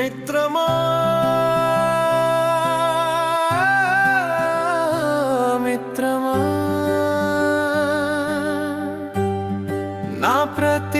మిత్రమా? మిత్రమా? నా ప్రతి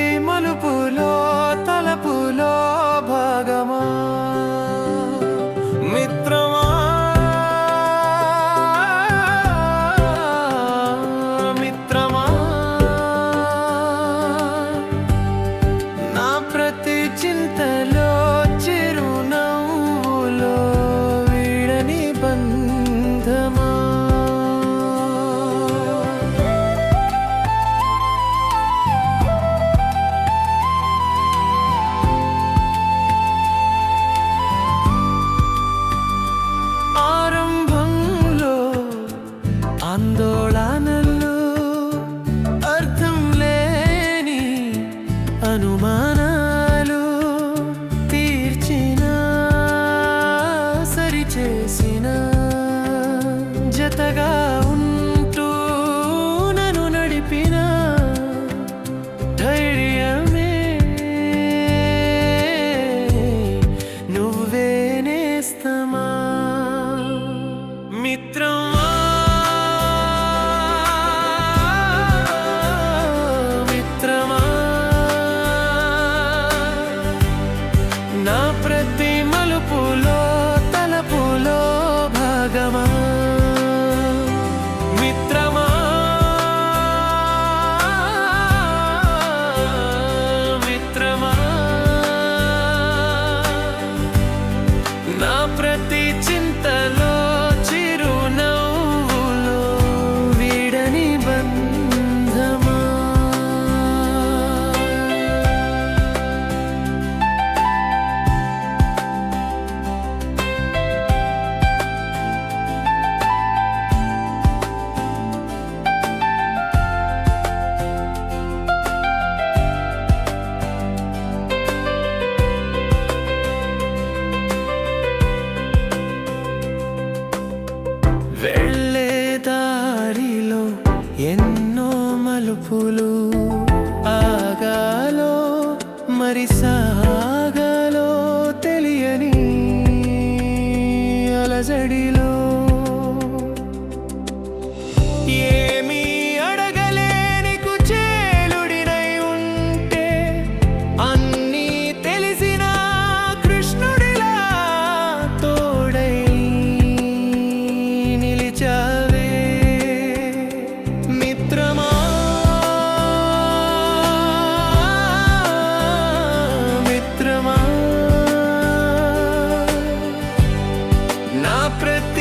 ఎన్నో మలుపులు ఆగాలో మరి సాగాలో తెలియని అలజడిలో. preta